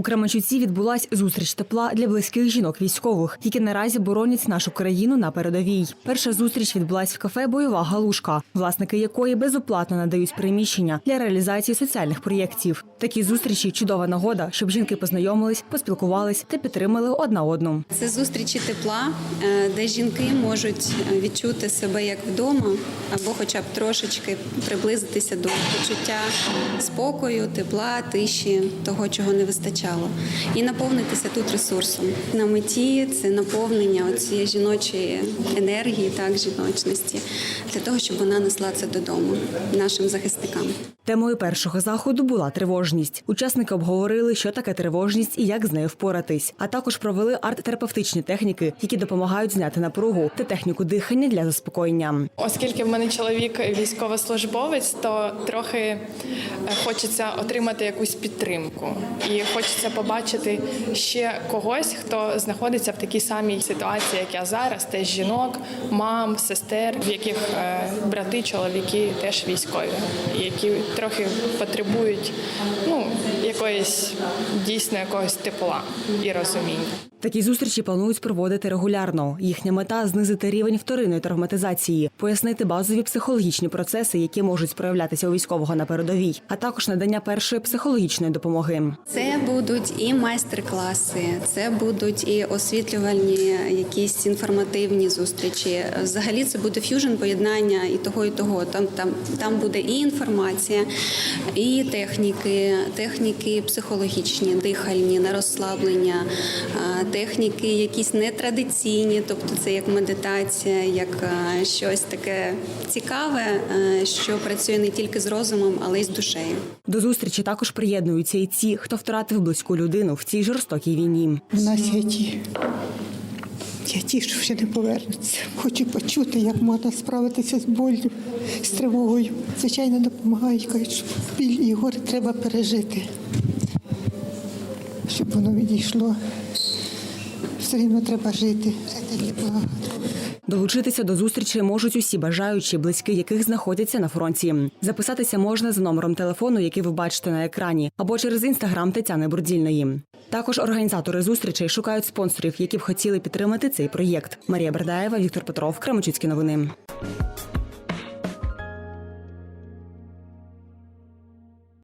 У Кременчуці відбулась зустріч тепла для близьких жінок військових, які наразі боронять нашу країну на передовій. Перша зустріч відбулась в кафе Бойова галушка, власники якої безоплатно надають приміщення для реалізації соціальних проєктів. Такі зустрічі чудова нагода, щоб жінки познайомились, поспілкувались та підтримали одна одну. Це зустрічі тепла, е, де жінки можуть е, відчути себе як вдома, або хоча б трошечки приблизитися до почуття спокою, тепла, тиші, того, чого не вистачало, і наповнитися тут ресурсом. На меті це наповнення цієї жіночої енергії, так жіночності, для того, щоб вона несла це додому нашим захисникам. Темою першого заходу була тривожність. Учасники обговорили, що таке тривожність і як з нею впоратись. А також провели арт-терапевтичні техніки, які допомагають зняти напругу та техніку дихання для заспокоєння. Оскільки в мене чоловік військовослужбовець, то трохи е, хочеться отримати якусь підтримку, і хочеться побачити ще когось, хто знаходиться в такій самій ситуації, як я зараз, теж жінок, мам, сестер, в яких е, брати, чоловіки теж військові, які трохи потребують ну якоїсь дійсно якогось тепла і розуміння. Такі зустрічі планують проводити регулярно. Їхня мета знизити рівень вторинної травматизації, пояснити базові психологічні процеси, які можуть проявлятися у військового на передовій, а також надання першої психологічної допомоги. Це будуть і майстер-класи, це будуть і освітлювальні, якісь інформативні зустрічі. Взагалі це буде ф'южн поєднання і того, і того. Там там там буде і інформація, і техніки, техніки психологічні, дихальні, на розслаблення, техніки якісь нетрадиційні, тобто це як медитація, як щось таке цікаве, що працює не тільки з розумом, але й з душею. До зустрічі також приєднуються і ті, хто втратив близьку людину в цій жорстокій війні. У нас є ті. Я ті, що вже не повернуться. Хочу почути, як можна справитися з болю, з тривогою. Звичайно, допомагають, кажуть, що біль і горе треба пережити, щоб воно відійшло. Все рівно треба жити, жити є багато. Долучитися до зустрічі можуть усі бажаючі, близькі яких знаходяться на фронті. Записатися можна за номером телефону, який ви бачите на екрані, або через інстаграм Тетяни Бурдільної. Також організатори зустрічей шукають спонсорів, які б хотіли підтримати цей проєкт. Марія Бердаєва, Віктор Петров, Кременчуцькі новини.